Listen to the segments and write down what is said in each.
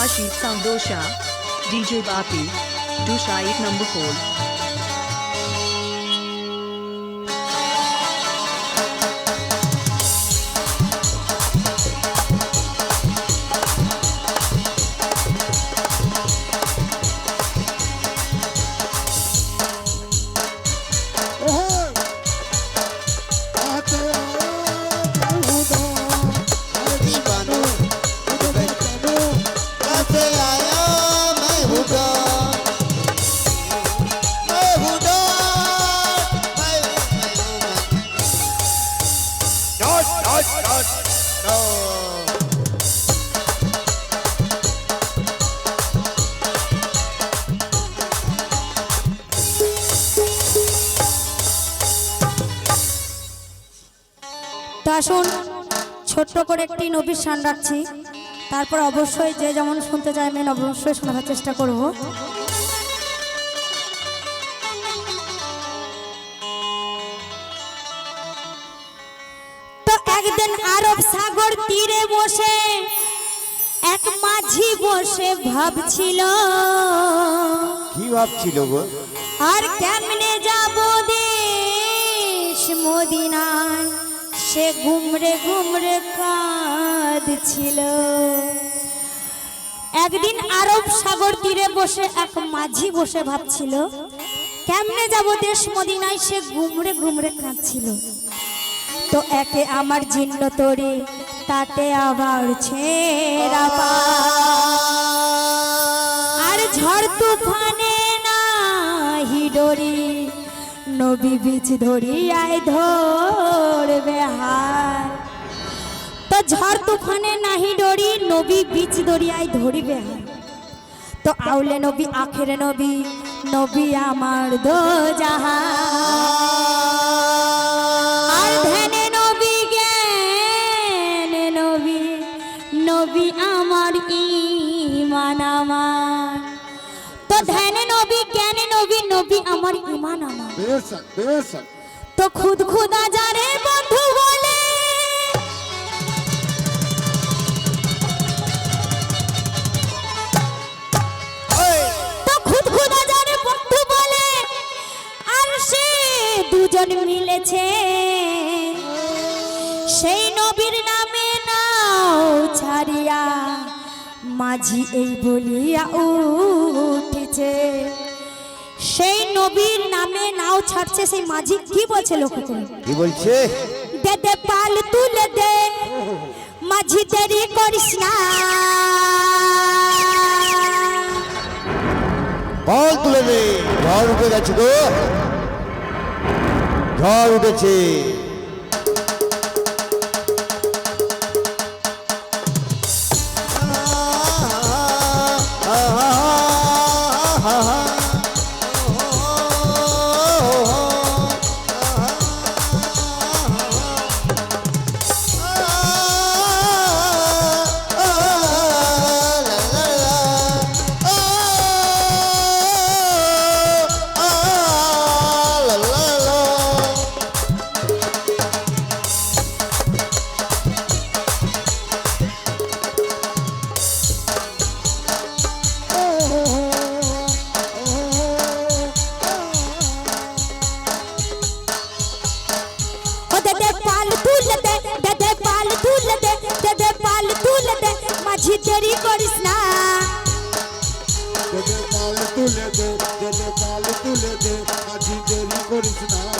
Ashit Samdosha, DJ Bapi, Dusha 8 number 4. তো আসুন ছোট্ট করে একটি নবীর শান রাখছি। তারপর অবশ্যই যে যেমন শুনতে চাইবেন অবশ্যই শোনার চেষ্টা করব। তো একদিন আরব সাগর তীরে বসে এক মাঝি বসে ভাবছিল কি ভাবছিল গো? আর কেমনে যাব দেশ মদিনায়? সে গুমরে গুমরে কাঁদছিল। একদিন আরব সাগর তীরে বসে এক মাঝি বসে ভাবছিল, কেমনে যাব দেশ মদিনায়? সে গুমরে গুমরে কাঁদছিল। তো একে আমার জিন্ন তরি, তাতে আবার ছেড়া আর ঝড় তুফানে নাহি ডরি। নবী বীজ ধরি আয় ধরবে হার। তো ঝড় তুফানে নাহি ডরি, নবী বীজ ধরি আয় ধরিবে হার। তো আউলে নবী, আখের নবী নবী আমার দো আর তো খুদ খুদা যারে বন্ধু বলে। তো খুদ খুদা যারে বন্ধু বলে। আর সে দুজন মিলেছে। সেই নবীর নামে নাও ছাড়িয়া মাঝি এই বলিয়া উঠেছে। সেই নবীর নামে নাও ছাড়ছে সেই মাঝি কি বলছে লক্ষ্য করুন কি বলছে? দে দে পাল তুলে দে মাঝি দেরি করিস না। পাল তুলে দে ঝড় উঠে গেছে গো। ঝড় উঠেছে। না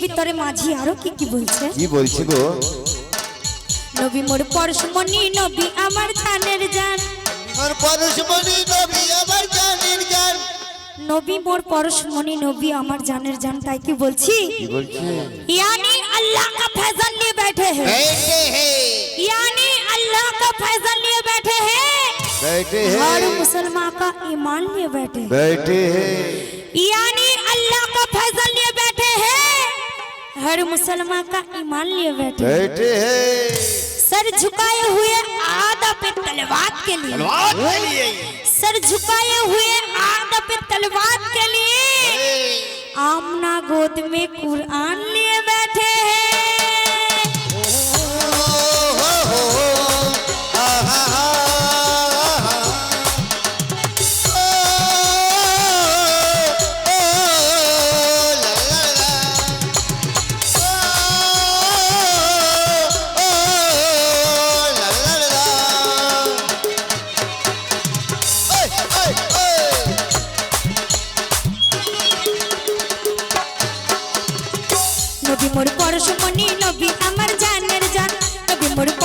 সেই নবীর তরে মাঝি আরো কি কি বলছে কি বলছি গো নবী মোর পরশমণি নবী আমার জানের জান আমার পরশমণি নবী আমার জানের জান নবী মোর পরশমণি নবী আমার জানের জান তাই কি বলছি কি বলছে यानी अल्लाह का फैजल लिए बैठे हैं बैठे हैं यानी अल्लाह का फैजल लिए बैठे हैं बैठे हर हैं मुसलमान का ईमान लिए बैठे हैं बैठे हैं यानी अल्लाह का फैजल लिए बैठे हैं हर मुसलमान का ईमान लिए बैठे बैठे हैं। सर झुकाए हुए आदा पे तलवार के लिए। सर झुकाए हुए आदा पे तलवार के लिए। आमना गोद में कुरान लिए बैठे हैं।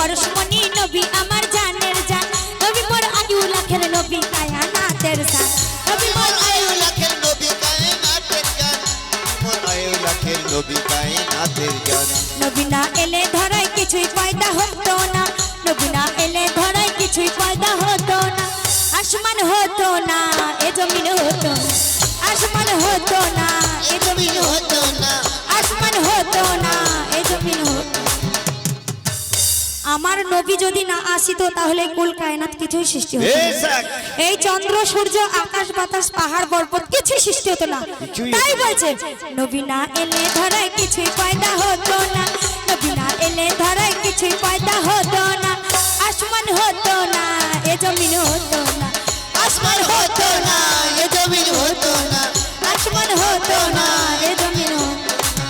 পরশমণি নবী আমার জানের জান। নবী মোর আয়ু লাখের নবী কায়া নাতের সান নবী মোর আয়ু লাখের নবী কায়নাতের গান মোর আয়ু লাখের নবী কায়নাতের গান নবী না এলে ধরাই কিছুই পয়দা হতো না। নবী না এলে ধরাই কিছুই পয়দা হতো না। আসমান হতো না এ জমিন হতো আসমান হতো না এ জমিন হতো না। আমার নবী যদি না আসিত তাহলে কুল কায়নাত কিছুই সৃষ্টি হতো। এই চন্দ্র সূর্য আকাশ বাতাস পাহাড় পর্বত কিছুই সৃষ্টি হতো না। তাই বলছে নবী না এলে ধরায় কিছুই পয়দা হতো না। নবী না এলে ধরায় কিছুই পয়দা হতো না। আসমান হতো না এ জমিন হতো না। আসমান হতো না এ জমিন হতো না। আসমান হতো না এ জমিন হতো না।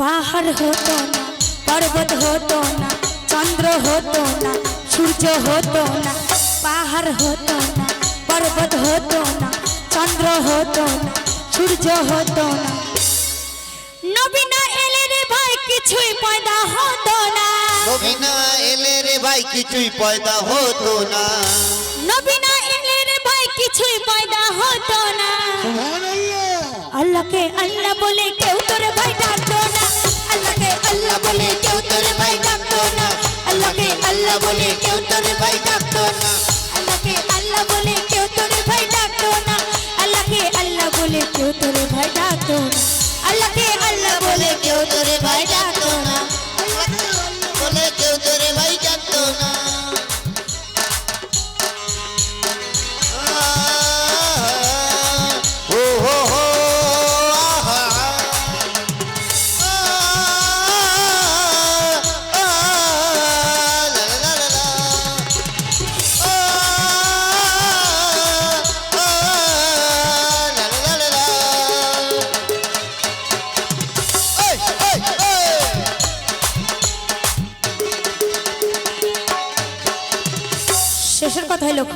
পাহাড় হতো না পর্বত হতো না। চন্দ্র হতো না সূর্য হতো না পাহাড় হতো না পর্বত হতো না চন্দ্র হতো না সূর্য হতো না। নবী না এলে রে ভাই কিছুই পয়দা হতো না। নবী না এলে রে ভাই কিছুই পয়দা হতো না। নবী না এলে রে ভাই কিছুই পয়দা হতো না। আল্লাহকে আল্লাহ বলে কেউ তোরে ভাই ডাকতো না। আল্লাহকে আল্লাহ বলে কেউ আল্লাহ বলে কেউ তোরে ভাই ডাকতো না। আল্লাহকে আল্লাহ বলে কেউ তোরে ভাই ডাকতো না। আল্লাহকে আল্লাহ বলে কেউ তোরে ভাই ডাকতো না। আল্লাহকে আল্লাহ বলে কেউ তোরে ভাই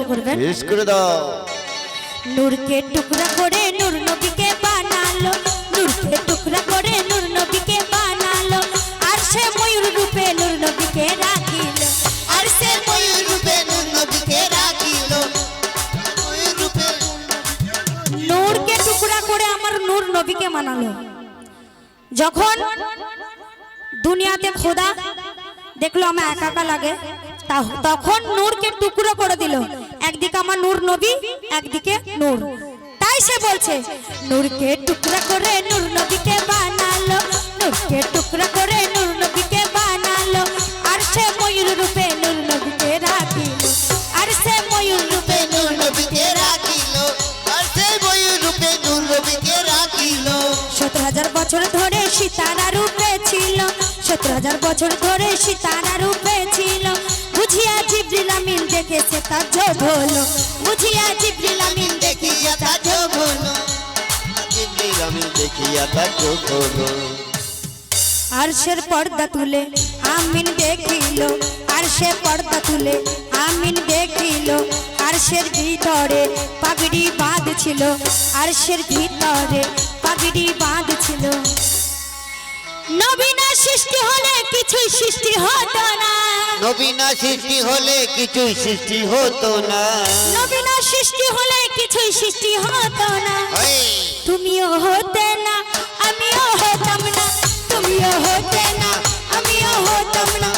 লক্ষ্য করবেন শেষ করে দাও। নূরকে টুকরা করে নূর নবীকে বানালো। নূরকে টুকরা করে নূর নবীকে বানালো। আর সে ময়ূর রূপে নূর নবীকে রাখিল। আর সে ময়ূর রূপে নূর নবীকে রাখিল। নূরকে টুকরা করে আমার নূর নবীকে মানালো যখন দুনিয়াতে খোদা দেখল আমার একা একা লাগে তখন নূরকে টুকরো করে দিল। একদিকে আমার নূর নবী, একদিকে নূর। তাই সে বলছে, নূরকে টুকরা করে নূর নবীকে বানালো, নূরকে টুকরা করে নূর নবীকে বানালো। আর সে ময়ূর রূপে নূর নবীকে রাখিল। আর সে ময়ূর রূপে নূর নবীকে রাখিল। আর সেই বই রূপে নূর নবীকে রাখিল। সতেরো হাজার বছর ধরে সীতারা রূপে ছিল। সতেরো হাজার বছর ধরে সীতারা রূপে ছিল। যোগ হলো। বুঝিয়া জিব্রিল আমিন দেখিয়া তা যোগ হলো। জিবরিল আমি দেখিয়া তা যোগ হলো আরশের পর্দা তুলে আমিন দেখিল, আরশের পর্দা তুলে আমিন দেখিল, আরশের ভিতরে পাগড়ি বাঁধ ছিল আরশের ভিতরে পাগড়ি বাঁধ ছিল নবীনা সৃষ্টি হলে কিছুই সৃষ্টি হতো না। নবীনা সৃষ্টি হলে কিছুই সৃষ্টি হতো না। নবীনা সৃষ্টি হলে কিছুই সৃষ্টি হতো না। তুমিও হতে না আমিও হতাম না। তুমিও হতে না আমিও হতাম না।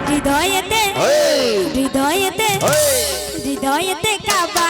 হৃদয়েতে হৃদয়েতে হৃদয়েতে কাবা